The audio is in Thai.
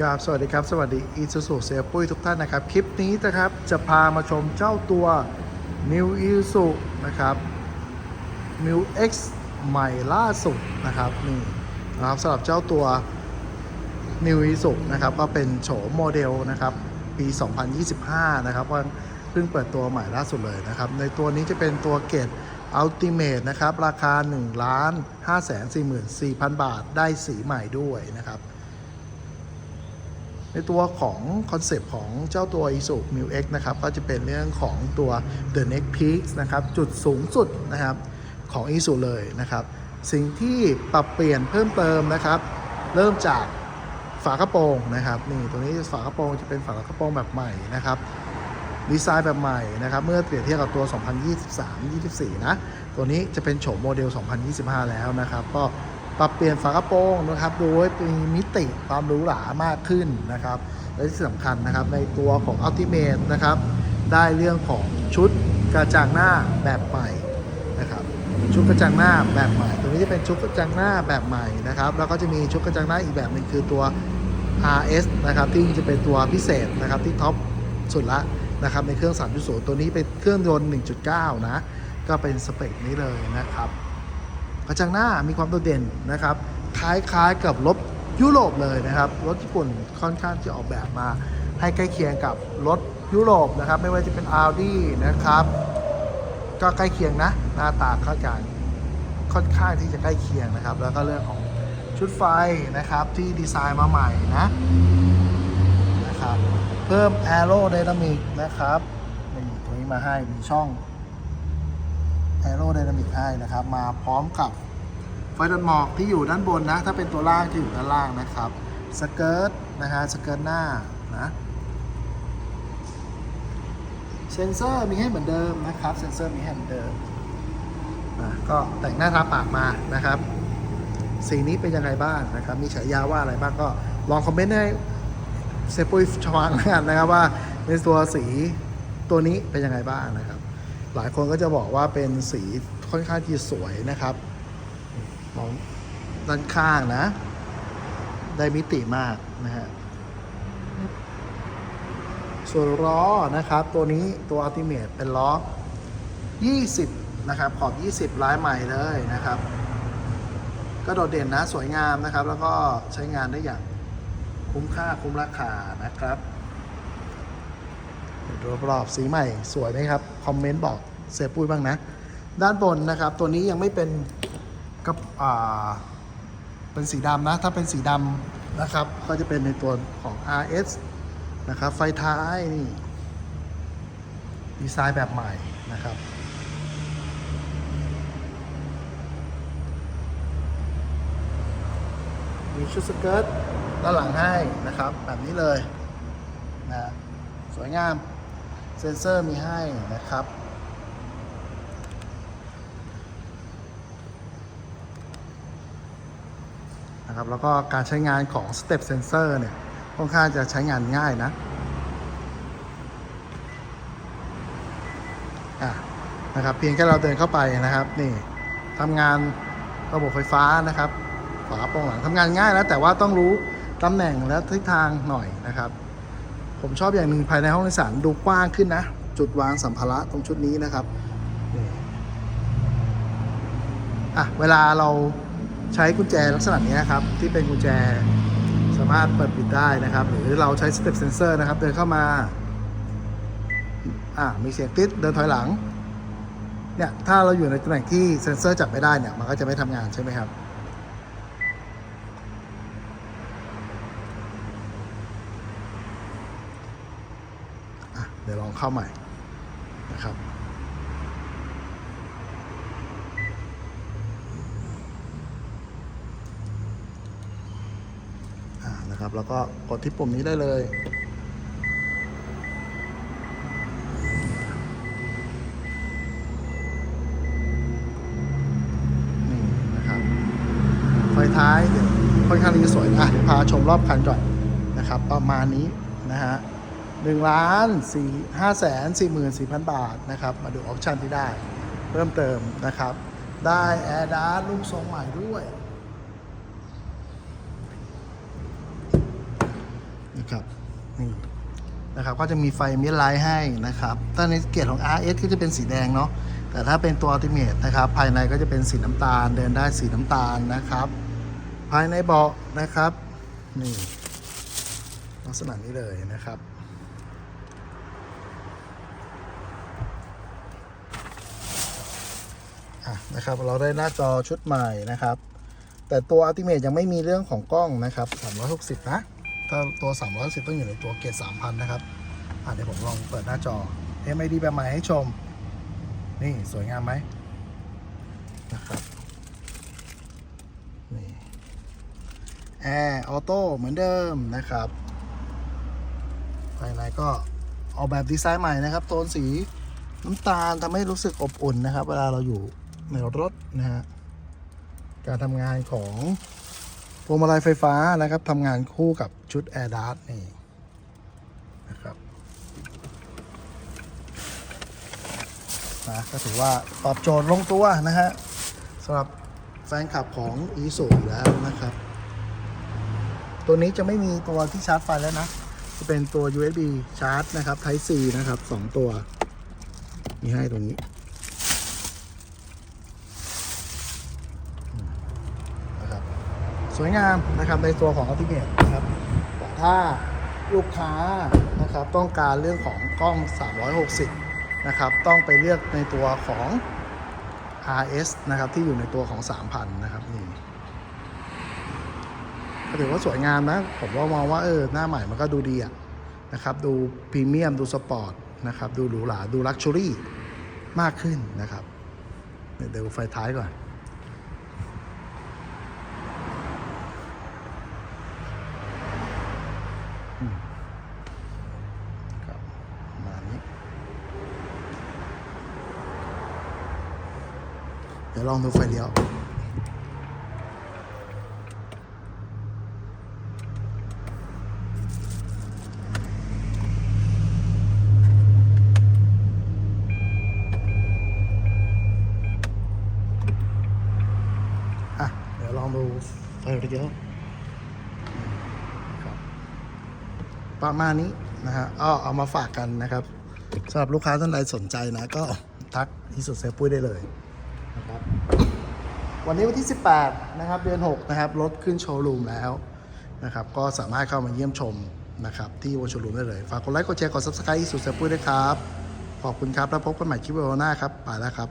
ครับสวัสดีครับ สวัสดีอีซูซูเซปุ้ยทุกท่านนะครับ คลิปนี้นะครับ จะพามาชมเจ้าตัว New i s u นะครับ New X ใหม่ล่าสุดนะครับนี่นะครับสำหรับเจ้าตัว New i s u นะครับก็เป็นโฉมโมเดลนะครับปี 2025 นะครับว่าเพิ่งเปิดตัวใหม่ล่าสุดเลยนะครับ ในตัวนี้จะเป็นตัวเกรด Ultimate นะครับ ราคา1ล้าน5 4 4 0 0 0 บาทได้สีใหม่ด้วยนะครับ ในตัวของคอนเซปต์ของเจ้าตัว i s u m u X นะครับ ก็จะเป็นเรื่องของตัว The Next Peak นะครับ จุดสูงสุดนะครับของ i s u เลยนะครับ สิ่งที่ปรับเปลี่ยนเพิ่มเติมนะครับ เริ่มจากฝากระโปรงนะครับ นี่ตัวนี้ฝากระโปรงจะเป็นฝากระโปรงแบบใหม่นะครับดีไซน์แบบใหม่นะครับ เมื่อเปรียบเทียบกับตัว 2023-24 นะ ตัวนี้จะเป็นโฉมโมเดล 2025 แล้วนะครับ ก็ ปรับเปลี่ยนฝากระโปรงนะครับโดยมีมิติความหรูหรามากขึ้นนะครับ และที่สำคัญนะครับในตัวของ Ultimate นะครับ ได้เรื่องของชุดกระจังหน้าแบบใหม่นะครับชุดกระจังหน้าแบบใหม่ตัวนี้จะเป็นชุดกระจังหน้าแบบใหม่นะครับ แล้วก็จะมีชุดกระจังหน้าอีกแบบหนึ่งคือตัว RS นะครับที่จะเป็นตัวพิเศษนะครับที่ท็อปสุดละนะครับในเครื่อง 3.0 ตัวนี้เป็นเครื่องยนต์ 1.9 นะ ก็เป็นสเปคนี้เลยนะครับ กระจังหน้ามีความโดดเด่นนะครับ คล้ายๆกับรถยุโรปเลยนะครับ รถญี่ปุ่นค่อนข้างจะออกแบบมา ให้ใกล้เคียงกับรถยุโรปนะครับ ไม่ว่าจะเป็น Audi นะครับ ก็ใกล้เคียงนะ หน้าตาเข้ากันค่อนข้างที่จะใกล้เคียงนะครับ แล้วก็เรื่องของชุดไฟนะครับที่ดีไซน์มาใหม่นะนะครับ เพิ่ม Aero Dynamic นะครับนี่ตรงนี้มาให้มีช่อง Aero Dynamic ให้นะครับ มาพร้อมกับไฟตัดหมอกที่อยู่ด้านบนนะ ถ้าเป็นตัวล่างจะอยู่ด้านล่างนะครับสเกิร์ตนะฮะสเกิร์ตหน้านะเซนเซอร์มีให้เหมือนเดิมนะครับเซนเซอร์มีให้เหมือนเดิมอะก็แต่งหน้าทาปากมานะครับ สีนี้เป็นยังไงบ้างนะครับ มีฉายาว่าอะไรบ้างก็ลองคอมเมนต์ให้เซปุยชวางกันนะครับว่าในตัวสีตัวนี้เป็นยังไงบ้างนะครับ หลายคนก็จะบอกว่าเป็นสีค่อนข้างที่สวยนะครับมองด้านข้างนะ ได้มิติมากนะฮะส่วนล้อนะครับ ตัวนี้ตัว Ultimate เป็นล้อ 20 นะครับ ขอบ 20 ลายใหม่เลยนะครับ ก็โดดเด่นนะ สวยงามนะครับ แล้วก็ใช้งานได้อย่างคุ้มค่าคุ้มราคานะครับ ดูรอบๆสีใหม่สวยไหมครับ คอมเมนต์บอกเซฟปุ้ยบ้างนะ ด้านบนนะครับ ตัวนี้ยังไม่เป็นกับอ่าเป็นสีดำนะ ถ้าเป็นสีดำนะครับ ก็จะเป็นในตัวของ RS นะครับ ไฟท้ายนี่ดีไซน์แบบใหม่นะครับมีชุดสเกิร์ตด้านหลังให้นะครับ แบบนี้เลยนะสวยงาม ซนเซอร์มีให้นะครับ นะครับ แล้วก็การใช้งานของ Step Sensor เนี่ยค่อนข้างจะใช้งานง่ายนะอะนะครับเพียงแค่เราเดินเข้าไปนะครับนี่ทำงานระบบไฟฟ้านะครับฝาโปรงหลังทำงานง่ายนะแต่ว่าต้องรู้ตำแหน่งและทิศทางหน่อยนะครับ ผมชอบอย่างหนึ่งภายในห้องโดยสารดูกว้างขึ้นนะ จุดวางสัมภาระตรงชุดนี้นะครับอะเวลาเราใช้กุญแจลักษณะนี้นะครับ ที่เป็นกุญแจสามารถเปิดปิดได้นะครับ หรือเราใช้ step sensor นะครับ เดินเข้ามา อะมีเสียงติดเดินถอยหลังเนี่ยถ้าเราอยู่ในตำแหน่งที่เซนเซอร์จับไม่ได้เนี่ยมันก็จะไม่ทำงานใช่ไหมครับ เดี๋ยวลองเข้าใหม่นะครับนะครับ แล้วก็กดที่ปุ่มนี้ได้เลยนี่นะครับไฟท้ายเดี๋ยวค่อนข้างที่จะสวยอะเดี๋ยวพาชมรอบคันก่อนนะครับ ประมาณนี้นะฮะ หนึ่งล้านสี่ห้าแสนสี่หมื่นสี่พันบาทนะครับ มาดูออปชันที่ได้ เพิ่มเติมนะครับ ได้แอร์ดาร์ลูกทรงใหม่ด้วยนะครับนี่นะครับก็จะมีไฟมิดไลท์ให้นะครับถ้าในเกียร์ของ RS ก็จะเป็นสีแดงเนาะแต่ถ้าเป็นตัว Ultimate นะครับ ภายในก็จะเป็นสีน้ำตาล เดินได้สีน้ำตาลนะครับ ภายในเบาะนะครับ นี่ลักษณะนี้เลยนะครับ อะ นะครับ เราได้หน้าจอชุดใหม่นะครับ แต่ตัว Ultimate ยังไม่มีเรื่องของกล้องนะครับ 360 นะ ถ้าตัว 360 ต้องอยู่ในตัวเกรด3,000 นะครับอะเดี๋ยวผมลองเปิดหน้าจอ MID แบบใหม่ให้ชม นี่สวยงามไหมนะครับนี่แอร์ออโต้เหมือนเดิมนะครับภายในก็ออกแบบดีไซน์ใหม่นะครับ โทนสีน้ำตาลทำให้รู้สึกอบอุ่นนะครับ เวลาเราอยู่ ในรถนะฮะการทำงานของพวงมาลัยไฟฟ้านะครับทำงานคู่กับชุด Air Dart นี่นะครับนะก็ถือว่าตอบโจทย์ลงตัวนะฮะสำหรับแฟนคลับของ e s u อยู่แล้วนะครับ ตัวนี้จะไม่มีตัวที่ชาร์จไฟแล้วนะจะเป็นตัว USB ชาร์จนะครับ Type C นะครับสองตัว มีให้ตรงนี้ นะครับ สวยงามนะครับในตัวของ Ultimate นะครับแต่ถ้าลูกค้านะครับต้องการเรื่องของกล้อง 360 นะครับ ต้องไปเลือกในตัวของ RS นะครับ ที่อยู่ในตัวของ 3,000 นะครับนี่ก็ถือว่าสวยงามนะ ผมว่ามองว่าเออหน้าใหม่มันก็ดูดีอะนะครับ ดูพรีเมียม ดูสปอร์ตนะครับ ดูหรูหรา ดูลักชัวรี่มากขึ้นนะครับ เดี๋ยวไฟท้ายก่อน ครับประมาณนี้ เดี๋ ยวลองดูไฟเลี้ยวอะเดี๋ยวลองดูไฟเลี้ยวประมาณนี้นะฮะเอเอามาฝากกันนะครับสำหรับลูกค้าท่านใดสนใจนะ ก็ทักที่สุดเซฟปุ้ยได้เลย วันนี้วันที่ 18 นะครับ เดือน 6 นะครับ รถขึ้นโชว์รูมแล้วนะครับ ก็สามารถเข้ามาเยี่ยมชมนะครับ ที่วอโชว์รูมได้เลย ฝากกดไลค์ กดแชร์ กด subscribe ที่สุดเซฟปุ้ยด้วยครับ ขอบคุณครับ แล้วพบกันใหม่คลิปวิดีโอหน้าครับ ไปแล้วครับ